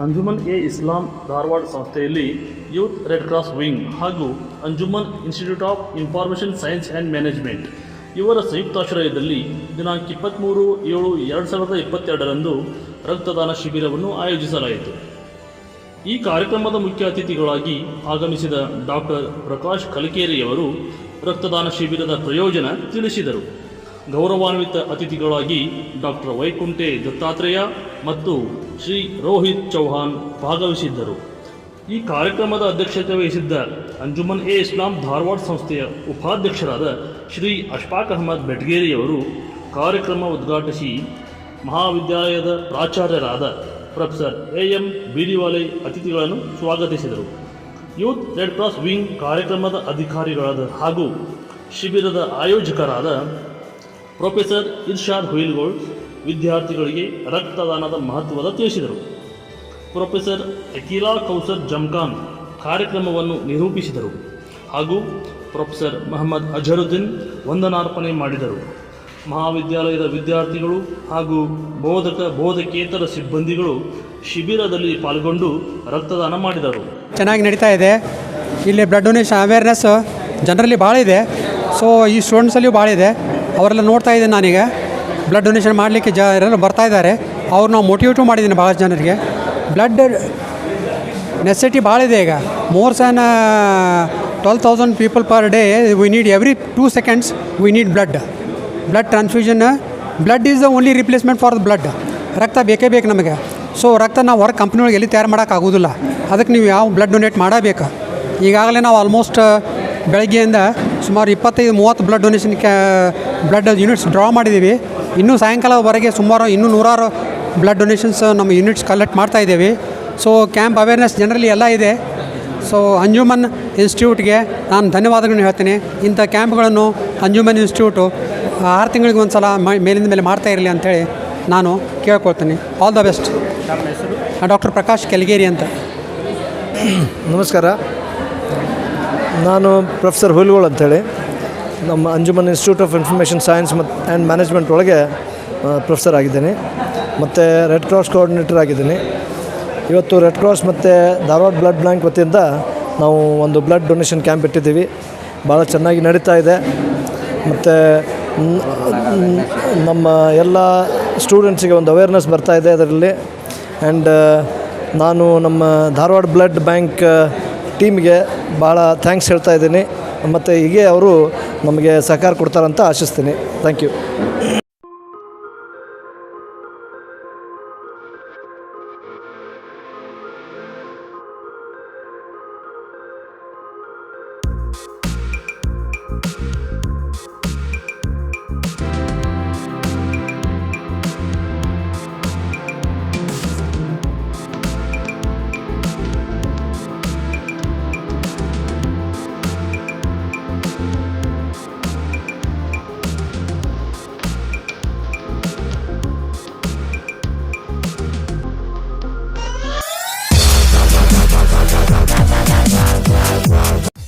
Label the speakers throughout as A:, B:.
A: Anjuman A. ಇಸ್ಲಾಂ ಧಾರವಾಡ ಸಂಸ್ಥೆಯಲ್ಲಿ youth red cross wing ಹಾಗೂ Anjuman institute of information science and management. ಇವರ ಸಂಯುಕ್ತಾಶ್ರಯದಲ್ಲಿ ದಿನಾಂಕ ಇಪ್ಪತ್ತ್ಮೂರು ಏಳು ಎರಡು ಸಾವಿರದ ಇಪ್ಪತ್ತೆರಡರಂದು ರಕ್ತದಾನ ಶಿಬಿರವನ್ನು ಆಯೋಜಿಸಲಾಯಿತು. ಈ ಕಾರ್ಯಕ್ರಮದ ಮುಖ್ಯ ಅತಿಥಿಗಳಾಗಿ ಆಗಮಿಸಿದ ಡಾಕ್ಟರ್ ಪ್ರಕಾಶ್ ಕಲಿಕೇರಿಯವರು ರಕ್ತದಾನ ಶಿಬಿರದ ಪ್ರಯೋಜನ ತಿಳಿಸಿದರು. ಗೌರವಾನ್ವಿತ ಅತಿಥಿಗಳಾಗಿ ಡಾಕ್ಟರ್ ವೈಕುಂಠೆ ದತ್ತಾತ್ರೇಯ ಮತ್ತು ಶ್ರೀ ರೋಹಿತ್ ಚೌಹಾನ್ ಭಾಗವಹಿಸಿದ್ದರು. ಈ ಕಾರ್ಯಕ್ರಮದ ಅಧ್ಯಕ್ಷತೆ ವಹಿಸಿದ್ದ ಅಂಜುಮನ್ ಎ. ಇಸ್ಲಾಂ ಧಾರವಾಡ ಸಂಸ್ಥೆಯ ಉಪಾಧ್ಯಕ್ಷರಾದ ಶ್ರೀ ಅಶ್ಫಾಕ್ ಅಹಮದ್ ಬೆಟ್ಗೇರಿಯವರು ಕಾರ್ಯಕ್ರಮ ಉದ್ಘಾಟಿಸಿ ಮಹಾವಿದ್ಯಾಲಯದ ಪ್ರಾಚಾರ್ಯರಾದ ಪ್ರೊಫೆಸರ್ ಎ. ಎಂ. ಬೀಡಿವಾಲೆ ಅತಿಥಿಗಳನ್ನು ಸ್ವಾಗತಿಸಿದರು. ಯೂತ್ ರೆಡ್ ಕ್ರಾಸ್ ವಿಂಗ್ ಕಾರ್ಯಕ್ರಮದ ಅಧಿಕಾರಿಗಳಾದ ಹಾಗೂ ಶಿಬಿರದ ಆಯೋಜಕರಾದ ಪ್ರೊಫೆಸರ್ ಇರ್ಷಾದ್ ಹುಯಿಲ್ಗೋಳ್ ವಿದ್ಯಾರ್ಥಿಗಳಿಗೆ ರಕ್ತದಾನದ ಮಹತ್ವದ ತಿಳಿಸಿದರು. ಪ್ರೊಫೆಸರ್ ಅಕೀಲಾ ಕೌಸರ್ ಜಮ್ಖಾನ್ ಕಾರ್ಯಕ್ರಮವನ್ನು ನಿರೂಪಿಸಿದರು ಹಾಗೂ ಪ್ರೊಫೆಸರ್ ಮೊಹಮ್ಮದ್ ಅಜರುದ್ದೀನ್ ವಂದನಾರ್ಪಣೆ ಮಾಡಿದರು. ಮಹಾವಿದ್ಯಾಲಯದ ವಿದ್ಯಾರ್ಥಿಗಳು ಹಾಗೂ ಬೋಧಕ ಬೋಧಕೇತರ ಸಿಬ್ಬಂದಿಗಳು ಶಿಬಿರದಲ್ಲಿ ಪಾಲ್ಗೊಂಡು ರಕ್ತದಾನ ಮಾಡಿದರು.
B: ಚೆನ್ನಾಗಿ ನಡೀತಾ ಇದೆ. ಇಲ್ಲಿ ಬ್ಲಡ್ ಡೊನೇಷನ್ ಅವೇರ್ನೆಸ್ ಜನರಲ್ಲಿ ಭಾಳ ಇದೆ. ಸೊ ಈ ಸ್ಟೂಡೆಂಟ್ಸಲ್ಲಿಯೂ ಭಾಳ ಇದೆ. ಅವರೆಲ್ಲ ನೋಡ್ತಾ ಇದ್ದೀನಿ ನಾನೀಗ. ಬ್ಲಡ್ ಡೊನೇಷನ್ ಮಾಡಲಿಕ್ಕೆ ಜ ಎಲ್ಲರೂ ಬರ್ತಾ ಇದ್ದಾರೆ. ಅವ್ರು ನಾವು ಮೋಟಿವೇಟು ಮಾಡಿದ್ದೀನಿ ಭಾಳ ಜನರಿಗೆ. ಬ್ಲಡ್ ನೆಸೆಸಿಟಿ ಭಾಳ ಇದೆ ಈಗ. More than twelve thousand people per day we need every two seconds we need blood blood transfusion blood is the only replacement for the blood ರಕ್ತ ಬೇಕೇ ಬೇಕು ನಮಗೆ. ಸೊ ರಕ್ತ ನಾವು ಹೊರ ಕಂಪ್ನಿಯೊಳಗೆ ಎಲ್ಲಿ ತಯಾರು ಮಾಡೋಕ್ಕಾಗೋದಿಲ್ಲ ಅದಕ್ಕೆ ನೀವು ಯಾವ ಬ್ಲಡ್ ಡೊನೇಟ್ ಮಾಡಬೇಕು. ಈಗಾಗಲೇ ನಾವು ಆಲ್ಮೋಸ್ಟ್ ಬೆಳಗ್ಗೆಯಿಂದ ಸುಮಾರು ಇಪ್ಪತ್ತೈದು ಮೂವತ್ತು ಬ್ಲಡ್ ಡೊನೇಷನ್ ಕ್ಯಾ ಬ್ಲಡ್ ಯೂನಿಟ್ಸ್ ಡ್ರಾ ಮಾಡಿದ್ದೀವಿ. ಇನ್ನೂ ಸಾಯಂಕಾಲವರೆಗೆ ಸುಮಾರು ಇನ್ನೂ ನೂರಾರು ಬ್ಲಡ್ ಡೊನೇಷನ್ಸ್ ನಮ್ಮ ಯೂನಿಟ್ಸ್ ಕಲೆಕ್ಟ್ ಮಾಡ್ತಾ ಇದ್ದೀವಿ. ಸೊ ಕ್ಯಾಂಪ್ ಅವೇರ್ನೆಸ್ ಜನರಲ್ಲಿ ಎಲ್ಲ ಇದೆ. ಸೊ ಅಂಜುಮನ್ ಇನ್ಸ್ಟಿಟ್ಯೂಟ್ಗೆ ನಾನು ಧನ್ಯವಾದಗಳನ್ನು ಹೇಳ್ತೀನಿ. ಇಂಥ ಕ್ಯಾಂಪ್ಗಳನ್ನು ಅಂಜುಮನ್ ಇನ್ಸ್ಟಿಟ್ಯೂಟು ಆರು ತಿಂಗಳಿಗೆ ಒಂದು ಸಲ ಮೇಲಿಂದ ಮೇಲೆ ಮಾಡ್ತಾ ಇರಲಿ ಅಂತೇಳಿ ನಾನು ಕೇಳ್ಕೊಳ್ತೀನಿ. All the best doctor Prakash Kelgeri ಅಂತ.
C: ನಮಸ್ಕಾರ. ನಾನು ಪ್ರೊಫೆಸರ್ ಹುಲ್ಗೋಳ್ ಅಂತೇಳಿ. ನಮ್ಮ Anjuman institute of information science ಮತ್ತು ಆ್ಯಂಡ್ ಮ್ಯಾನೇಜ್ಮೆಂಟ್ ಒಳಗೆ ಪ್ರೊಫೆಸರ್ ಆಗಿದ್ದೀನಿ. ಮತ್ತು ರೆಡ್ ಕ್ರಾಸ್ ಕೋಆರ್ಡಿನೇಟರ್ ಆಗಿದ್ದೀನಿ. ಇವತ್ತು ರೆಡ್ ಕ್ರಾಸ್ ಮತ್ತು ಧಾರವಾಡ ಬ್ಲಡ್ ಬ್ಯಾಂಕ್ ವತಿಯಿಂದ ನಾವು ಒಂದು ಬ್ಲಡ್ ಡೊನೇಷನ್ ಕ್ಯಾಂಪ್ ಇಟ್ಟಿದ್ದೀವಿ. ಭಾಳ ಚೆನ್ನಾಗಿ ನಡೀತಾ ಇದೆ. ಮತ್ತು ನಮ್ಮ ಎಲ್ಲ ಸ್ಟೂಡೆಂಟ್ಸಿಗೆ ಒಂದು ಅವೇರ್ನೆಸ್ ಬರ್ತಾ ಇದೆ ಅದರಲ್ಲಿ. ಆ್ಯಂಡ್ ನಾನು ನಮ್ಮ ಧಾರವಾಡ ಬ್ಲಡ್ ಬ್ಯಾಂಕ್ ಟೀಮ್ಗೆ ಭಾಳ ಥ್ಯಾಂಕ್ಸ್ ಹೇಳ್ತಾ ಇದ್ದೀನಿ. ಮತ್ತು ಹೀಗೆ ಅವರು ನಮಗೆ ಸಹಕಾರ ಕೊಡ್ತಾರಂತ ಆಶಿಸ್ತೀನಿ. Thank you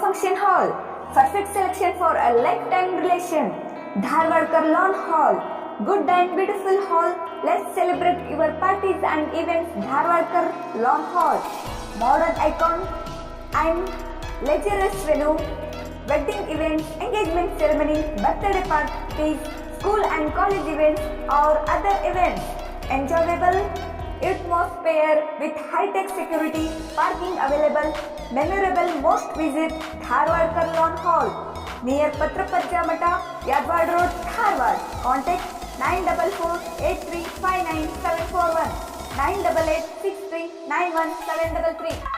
D: Function Hall. Perfect selection for a lifetime relation. Dharwadkar Lawn Hall. Good and beautiful hall. Let's celebrate your parties and events. Dharwadkar Lawn Hall. Modern icon and leisure venue, wedding events, engagement ceremony, birthday parties, school and college events, or other events. Enjoyable it was with high-tech security, parking available, memorable most visit Tharwad Kurlon Hall, near Patrapajamata, Yadwad Road, Tharwad. Contact 944 988 3.